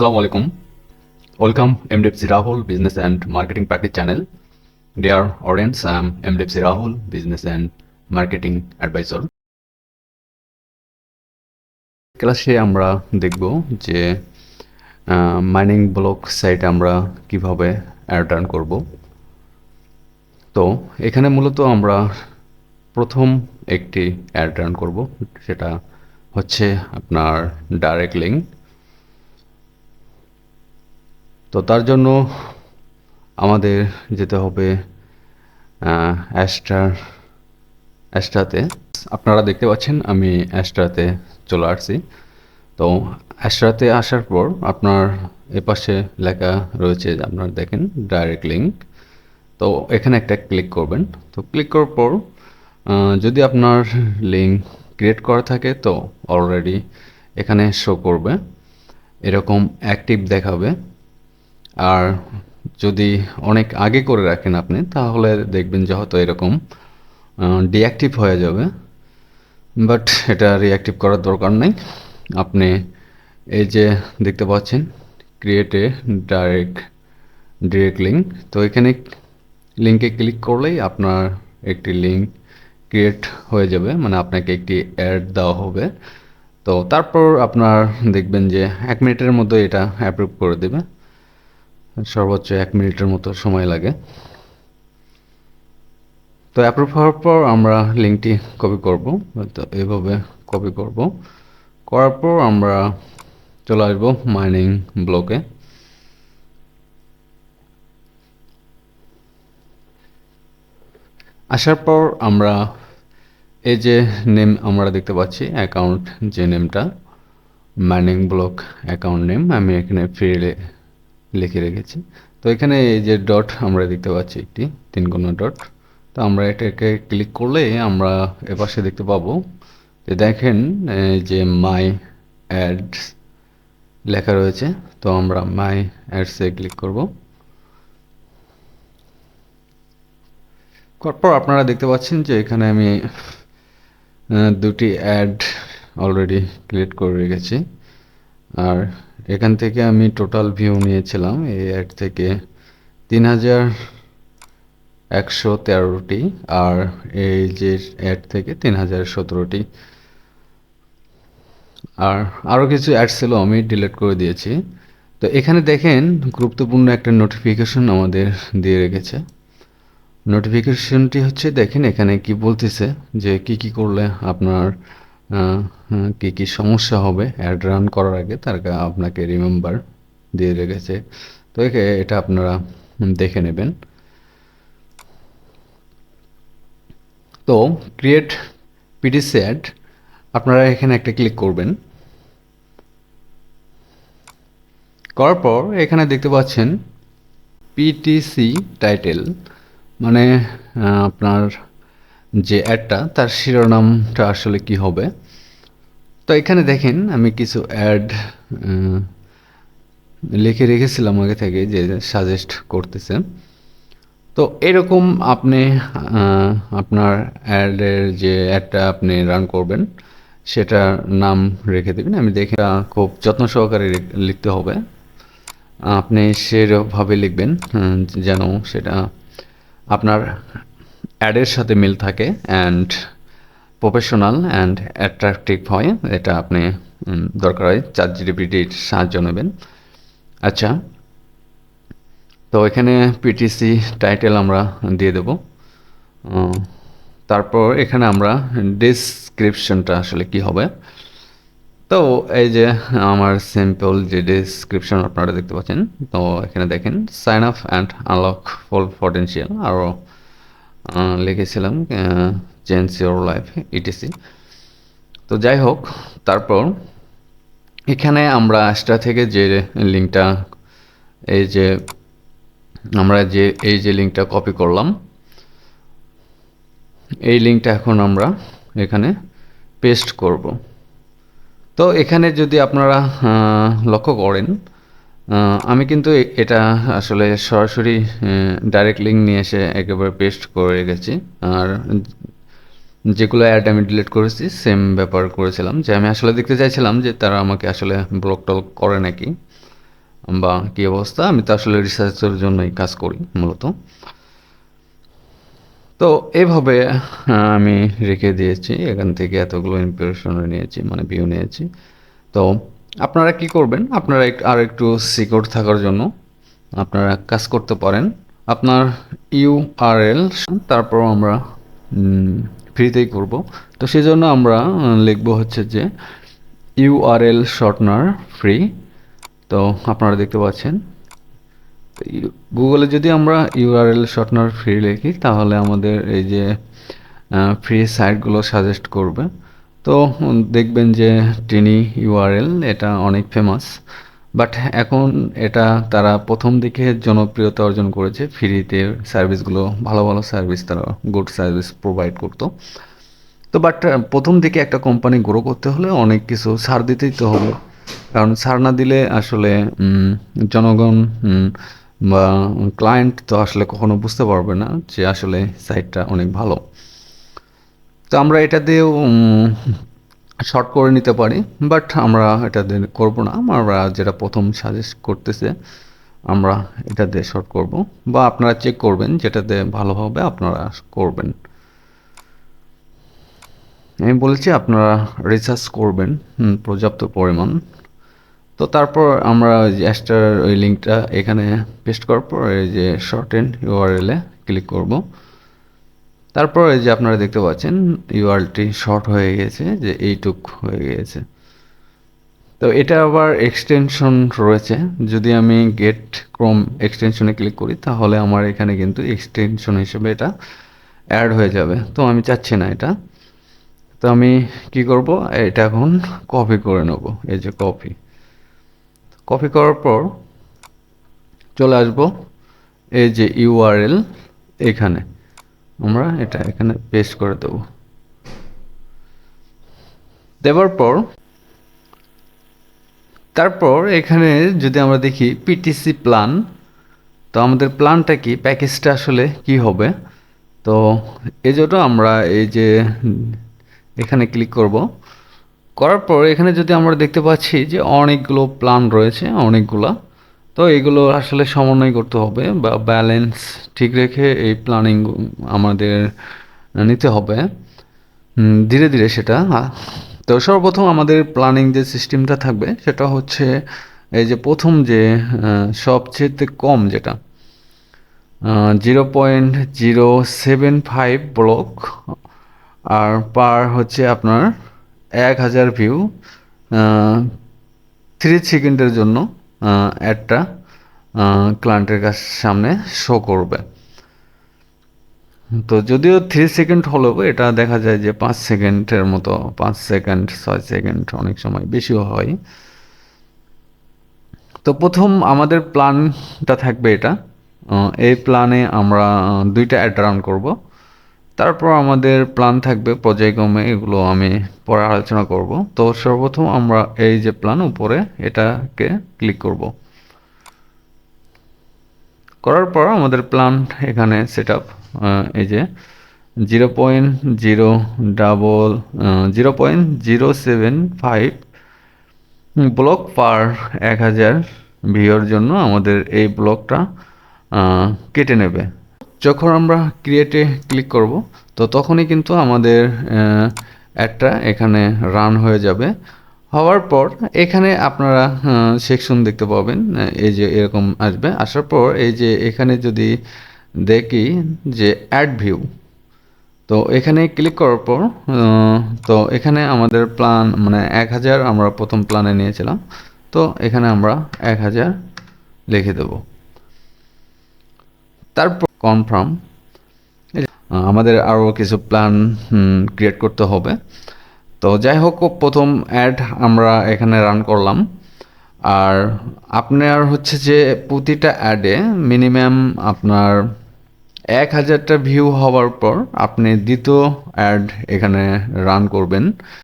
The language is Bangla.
Assalamu alaikum. Welcome MDFC Rahul Business and Marketing Practice Channel. Dear audience, I am MDFC Rahul, Business and Marketing Advisor. ক্লাসে আমরা দেখব যে মাইনিং ব্লক সাইট আমরা কীভাবে অ্যাড করব তো এখানে মূলত আমরা প্রথম একটি অ্যাড রান করব সেটা হচ্ছে আপনার ডাইরেক্ট লিঙ্ক তো তার জন্য আমাদের যেতে হবে অ্যাস্টার অ্যাস্ট্রাতে আপনারা দেখতে পাচ্ছেন আমি অ্যাস্ট্রাতে চলে আসছি। তো অ্যাস্ট্রাতে আসার পর আপনার এপাশে লেখা রয়েছে, আপনার দেখেন ডাইরেক্ট লিঙ্ক তো এখানে একটা ক্লিক করবেন। তো ক্লিক করার পর যদি আপনার লিঙ্ক ক্রিয়েট করা থাকে, তো অলরেডি এখানে শো করবে। এরকম অ্যাক্টিভ দেখাবে। আর যদি অনেক আগে করে রাখেন আপনি, তাহলে দেখবেন যে হয়তো এরকম ডিঅ্যাক্টিভ হয়ে যাবে। বাট এটা রিঅ্যাক্টিভ করার দরকার নেই। আপনি এই যে দেখতে পাচ্ছেন ক্রিয়েটে ডাইরেক্ট ডিরেক্ট লিঙ্ক তো এখানে লিঙ্কে ক্লিক করলেই আপনার একটি লিঙ্ক ক্রিয়েট হয়ে যাবে মানে আপনাকে একটি অ্যাড দেওয়া হবে। তো তারপর আপনার দেখবেন যে এক মিনিটের মধ্যে এটা অ্যাপ্রুভ করে দেবে। সর্বোচ্চ এক মিনিটের মতো সময় লাগে। তো অ্যাপ্রুভ হওয়ার পর আমরা লিঙ্কটি কপি করব। তো এভাবে কপি করব। করার পর আমরা চলে আসব মাইনিং ব্লকে আসার পর আমরা এই যে নেম আমরা দেখতে পাচ্ছি অ্যাকাউন্ট যে নেমটা মাইনিং ব্লক অ্যাকাউন্ট নেম আমি এখানে ফ্রি লিখে রেখেছি। তো এখানে এই যে ডট আমরা দেখতে পাচ্ছি একটি, তিন কোনো ডট তো আমরা এটাকে ক্লিক করলে আমরা এপাশে দেখতে পাবো যে দেখেন যে মাই অ্যাডস লেখা রয়েছে। তো আমরা মাই অ্যাডসে ক্লিক করব। তারপর আপনারা দেখতে পাচ্ছেন যে এখানে আমি দুটি অ্যাড অলরেডি ক্রিয়েট করে রেখেছি। আর এখান থেকে আমি টোটাল ভিউ নিয়েছিলাম, এই অ্যাড থেকে তিন হাজার একশো তেরোটি আর এই যে অ্যাড থেকে তিন হাজার সতেরোটি। আর আরও কিছু অ্যাড ছিল, আমি ডিলিট করে দিয়েছি। তো এখানে দেখেন, গুরুত্বপূর্ণ একটা নোটিফিকেশন আমাদের দিয়ে রেখেছে। নোটিফিকেশনটি হচ্ছে, দেখেন এখানে কি বলতেছে, যে কি কি করলে আপনার কি কি সমস্যা হবে অ্যাড রান করার আগে তার আপনাকে রিমেম্বার দিয়ে রেখেছে। তো এটা আপনারা দেখে নেবেন। তো ক্রিয়েট পিডিসি অ্যাড আপনারা এখানে একটা ক্লিক করবেন। করার পর এখানে দেখতে পাচ্ছেন পিটিসি টাইটেল মানে আপনার যে অ্যাডটা তার শিরোনামটা আসলে কি হবে? তো এখানে দেখেন, আমি কিছু অ্যাড লিখে রেখেছিলাম আগে থেকে যে সাজেস্ট করতেছে। তো এরকম আপনি আপনার অ্যাডের যে অ্যাডটা আপনি রান করবেন, সেটার নাম রেখে দেবেন। আমি দেখে খুব যত্ন সহকারে লিখতে হবে। আপনি সেভাবে লিখবেন যেন সেটা আপনার অ্যাডের সাথে মিল থাকে অ্যান্ড প্রফেশনাল অ্যান্ড অ্যাট্রাকটিভ হয়, এটা আপনি দরকার হয় চার জিডিপিটির সাহায্য নেবেন। আচ্ছা তো এখানে পিটিসি টাইটেল আমরা দিয়ে দেব। তারপর এখানে আমরা ডিসক্রিপশনটা আসলে কি হবে? তো এই যে আমার সিম্পল যে ডিসক্রিপশন আপনারা দেখতে পাচ্ছেন, তো এখানে দেখেন sign up and unlock full potential আরও লিখেছিলাম চেঞ্জ ইউর লাইফ ইটিসি তো যাই হোক, তারপর এখানে আমরা আস্টা থেকে যে লিঙ্কটা এই যে আমরা যে, এই যে লিঙ্কটা কপি করলাম, এই লিঙ্কটা এখন আমরা এখানে পেস্ট করব। তো এখানে যদি আপনারা লক্ষ্য করেন আমি কিন্তু এটা আসলে সরাসরি ডাইরেক্ট লিঙ্ক নিয়ে এসে একেবারে পেস্ট করে রেখেছি। আর যেগুলো অ্যাড আমি ডিলিট করেছি সেম ব্যাপার করেছিলাম। যে আমি আসলে দেখতে চাইছিলাম যে তারা আমাকে আসলে ব্লক টলক করে নাকি বা কী অবস্থা। আমি তো আসলে রিসার্চের জন্যই কাজ করি মূলত। তো এইভাবে আহ, আমি রেখে দিয়েছি। এখান থেকে এতগুলো ইম্প্রেশন নিয়েছি মানে ভিউ নিয়েছি। তো আপনারা কি করবেন? আপনারা আর একটু সিকিউর থাকার জন্য আপনারা কাজ করতে পারেন। আপনার ইউআরএল তারপর আমরা ফ্রিতেই করব। তো সেজন্য আমরা উম, লিখব হচ্ছে যে ইউআরএল শর্টনার ফ্রি তো আপনারা দেখতে পাচ্ছেন। গুগলে যদি আমরা ইউআরএল শর্টনার ফ্রি লিখি তাহলে আমাদের এই যে ফ্রি সাইটগুলো সাজেস্ট করবে। তো দেখবেন যে টিনি ইউআরএল এটা অনেক ফেমাস বাট এখন এটা তারা প্রথম দিকে জনপ্রিয়তা অর্জন করেছে, ফ্রিতে সার্ভিসগুলো, ভালো ভালো সার্ভিস তারা গুড সার্ভিস প্রোভাইড করতো। তো বাট প্রথম দিকে একটা কোম্পানি গ্রো করতে হলে অনেক কিছু ছাড় দিতেই তো হবে, কারণ ছাড় না দিলে আসলে জনগণ বা ক্লায়েন্ট তো আসলে কখনো বুঝতে পারবে না যে আসলে সাইটটা অনেক ভালো। তো আমরা এটা দিয়েও শর্ট করে নিতে পারি বাট আমরা এটা দিয়ে করব না। আমরা যেটা প্রথম সাজেস্ট করতেছে, আমরা এটা দিয়ে শর্ট করব। বা আপনারা চেক করবেন যেটাতে ভালো হবে, আপনারা করবেন। আমি বলেছি আপনারা রিসার্চ করবেন পর্যাপ্ত পরিমাণ। তো তারপর আমরা অ্যাস্টার ওই লিঙ্কটা এখানে পেস্ট করার পর, এই যে শর্ট এন্ড ইউআরএলে ক্লিক করব। তারপর এই যে আপনারা দেখতে পাচ্ছেন, ইউআরএলটি শর্ট হয়ে গেছে যে এইটুক হয়ে গিয়েছে তো এটা আবার এক্সটেনশন রয়েছে। যদি আমি গেট ক্রোম এক্সটেনশনে ক্লিক করি, তাহলে আমার এখানে কিন্তু এক্সটেনশন হিসেবে এটা অ্যাড হয়ে যাবে। তো আমি চাচ্ছি না এটা। তো আমি কি করব? এটা এখন কপি করে নেব। এই যে কপি কপি করার পর চলে আসব এই যে ইউআরএল এখানে। আমরা এটা এখানে পেস্ট করে দেব। দেওয়ার পর, তারপর এখানে যদি আমরা দেখি পিটিসি প্ল্যান তো আমাদের প্ল্যানটা কি? প্যাকেজটা আসলে কি হবে? তো এই জন্য আমরা এই যে এখানে ক্লিক করব। করার পর এখানে যদি আমরা দেখতে পাচ্ছি যে অনেকগুলো প্ল্যান রয়েছে, অনেকগুলা। তো এগুলো আসলে সমন্বয় করতে হবে বা ব্যালেন্স ঠিক রেখে এই প্ল্যানিং আমাদের নিতে হবে। ধীরে ধীরে সেটা। তো সর্বপ্রথম আমাদের প্ল্যানিং যে সিস্টেমটা থাকবে সেটা হচ্ছে এই যে প্রথম যে সবচেয়ে কম যেটা zero point zero seven five block আর পার হচ্ছে আপনার এক হাজার ভিউ থ্রি সেকেন্ডের জন্য। অ্যাডটা ক্লায়েন্টের কাছ সামনে শো করবে। তো যদিও থ্রি সেকেন্ড হলেও এটা দেখা যায় যে পাঁচ সেকেন্ডের মতো, পাঁচ সেকেন্ড ছয় সেকেন্ড অনেক সময় বেশিও হয়। তো প্রথম আমাদের প্ল্যানটা থাকবে এটা। এই প্ল্যানে আমরা দুইটা অ্যাড রান করব। তারপর আমাদের প্ল্যান থাকবে পর্যায়ক্রমে এগুলো আমি পরে আলোচনা করব। তো সর্বপ্রথম আমরা এই যে প্ল্যান উপরে, এটাকে ক্লিক করব। করার পর আমাদের প্ল্যান এখানে সেট আপ এই যে zero point zero double zero point zero seven five block per এক হাজার ভিওর জন্য আমাদের এই ব্লকটা কেটে নেবে। যখন আমরা ক্রিয়েটে ক্লিক করব, তো তখনই কিন্তু আমাদের অ্যাডটা এখানে রান হয়ে যাবে। হওয়ার পর এখানে আপনারা সেকশন দেখতে পাবেন এই যে এরকম আসবে। আসার পর এই যে এখানে যদি দেখি যে অ্যাড ভিউ তো এখানে ক্লিক করার পর তো এখানে আমাদের প্ল্যান মানে এক হাজার আমরা প্রথম প্ল্যানে নিয়েছিলাম। তো এখানে আমরা এক হাজার লিখে দেব। তারপর কনফার্ম আমাদের আরও কিছু প্ল্যান ক্রিয়েট করতে হবে। তো যাই হোক প্রথম অ্যাড আমরা এখানে রান করলাম। আর আপনার হচ্ছে যে প্রতিটা অ্যাডে মিনিমাম আপনার এক হাজারটা ভিউ হওয়ার পর আপনি দ্বিতীয় অ্যাড এখানে রান করবেন।